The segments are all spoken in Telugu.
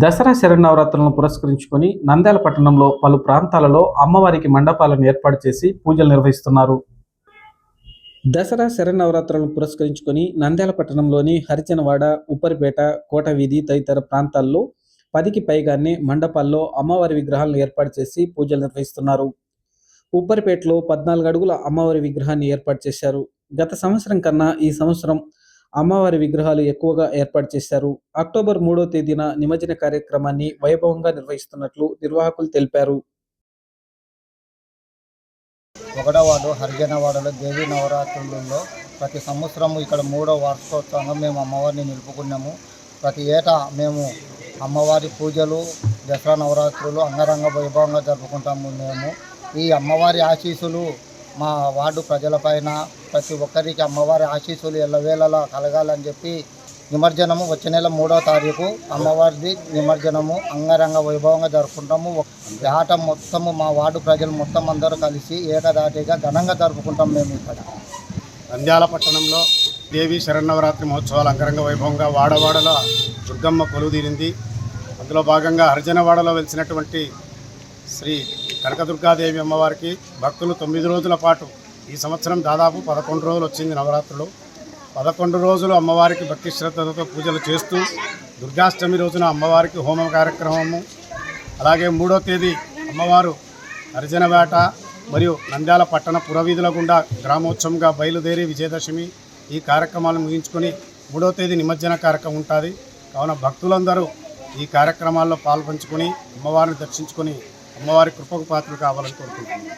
దసరా శరణవరాత్రులను పురస్కరించుకొని నంద్యాల పట్టణంలో పలు ప్రాంతాలలో అమ్మవారికి మండపాలను ఏర్పాటు చేసి పూజలు నిర్వహిస్తున్నారు. దసరా శరణవరాత్రులను పురస్కరించుకొని నంద్యాల పట్టణంలోని హరిజనవాడ ఉప్పరిపేట కోట వీధి తదితర ప్రాంతాల్లో పదికి పైగానే మండపాల్లో అమ్మవారి విగ్రహాలను ఏర్పాటు చేసి పూజలు నిర్వహిస్తున్నారు. ఉప్పరిపేటలో పద్నాలుగు అడుగుల అమ్మవారి విగ్రహాన్ని ఏర్పాటు చేశారు. గత సంవత్సరం కన్నా ఈ సంవత్సరం అమ్మవారి విగ్రహాలు ఎక్కువగా ఏర్పాటు చేశారు. అక్టోబర్ మూడో తేదీన నిమజ్జన కార్యక్రమాన్ని వైభవంగా నిర్వహిస్తున్నట్లు నిర్వాహకులు తెలిపారు. ఒకటవాడు హరిజనవాడలో హరిజన దేవీ నవరాత్రులలో ప్రతి సంవత్సరము ఇక్కడ మూడో వార్షికోత్సవంగా మేము అమ్మవారిని నిలుపుకున్నాము. ప్రతి ఏటా మేము అమ్మవారి పూజలు దసరా నవరాత్రులు అంగరంగ వైభవంగా జరుపుకుంటాము మేము. ఈ అమ్మవారి ఆశీస్సులు మా వార్డు ప్రజలపైన ప్రతి ఒక్కరికి అమ్మవారి ఆశీస్సులు ఎల్లవేళలా కలగాలని చెప్పి నిమజ్జనము వచ్చే నెల మూడో తారీఖు అమ్మవారిది నిమజ్జనము అంగరంగ వైభవంగా జరుపుకుంటాము. ఆట మొత్తము మా వార్డు ప్రజలు మొత్తం అందరూ కలిసి ఏకదాటిగా ఘనంగా జరుపుకుంటాం మేము ఇక్కడ. నంద్యాల పట్టణంలో దేవి శరన్నవరాత్రి మహోత్సవాలు అంగరంగ వైభవంగా వాడవాడల దుర్గమ్మ కొలువుదీరింది. అందులో భాగంగా హరిజనవాడలో వెలిసినటువంటి శ్రీ కనకదుర్గాదేవి అమ్మవారికి భక్తులు తొమ్మిది రోజుల పాటు ఈ సంవత్సరం దాదాపు పదకొండు రోజులు వచ్చింది నవరాత్రులు. పదకొండు రోజులు అమ్మవారికి భక్తి శ్రద్ధలతో పూజలు చేస్తూ దుర్గాష్టమి రోజున అమ్మవారికి హోమం కార్యక్రమము. అలాగే మూడో తేదీ అమ్మవారు హరిజనవేట మరియు నంద్యాల పట్టణ పురవీధుల గుండా గ్రామోత్సవంగా బయలుదేరి విజయదశమి ఈ కార్యక్రమాలు ముగించుకొని మూడో తేదీ నిమజ్జన కార్యక్రమం ఉంటుంది. కావున భక్తులందరూ ఈ కార్యక్రమాల్లో పాల్పంచుకొని అమ్మవారిని దర్శించుకొని అమ్మవారి కృపకు పాత్రలు కావాలని కోరుకుంటున్నాను.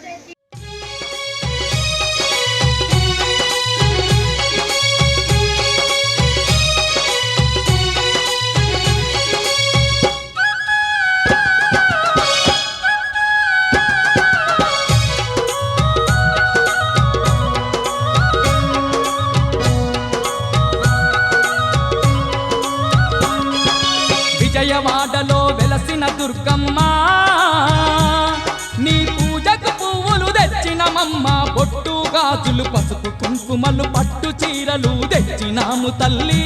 విజయవాడలో వెలసిన దుర్గమ్మ తెచ్చినమమ్మ బొట్టు గాజులు పసుపు కుంకుమలు పట్టు చీరలు తెచ్చినాము తల్లి.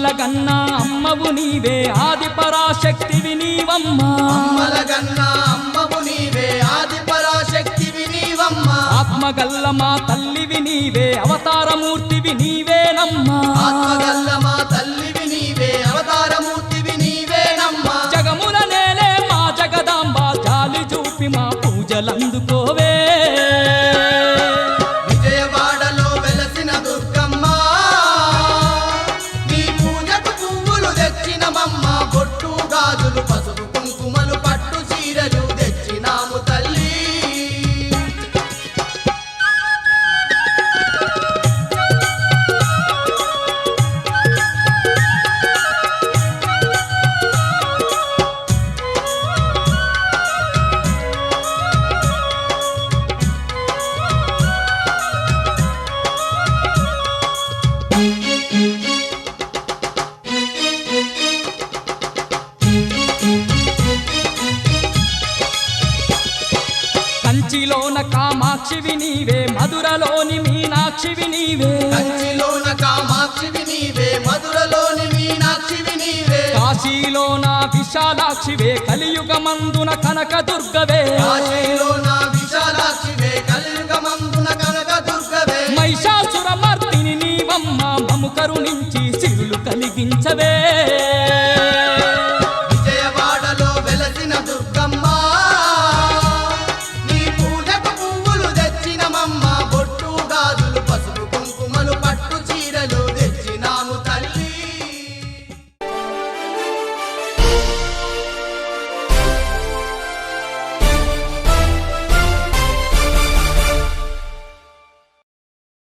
అమ్మల గన్నా అమ్మవు నీవే ఆది పరాశక్తివి నీవమ్మా. అమ్మలగన్న అమ్మవు నీవే ఆది పరాశక్తివి నీవమ్మ. ఆత్మగల్ల మా తల్లివి నీవే అవతారమూర్తివి నీవేనమ్మా. ఆత్మగల్ల మా కంచిలోన కామాక్షివి నీవే మధురలోని మీనాక్షివి నీవే. కంచిలోన కామాక్షివి నీవే మధురలోని మీనాక్షివి నీవే. కాశీలోన విశాలాక్షివే కలియుగమందున కనక దుర్గవే కాశీలోన విశాలాక్షివే కలియుగమందున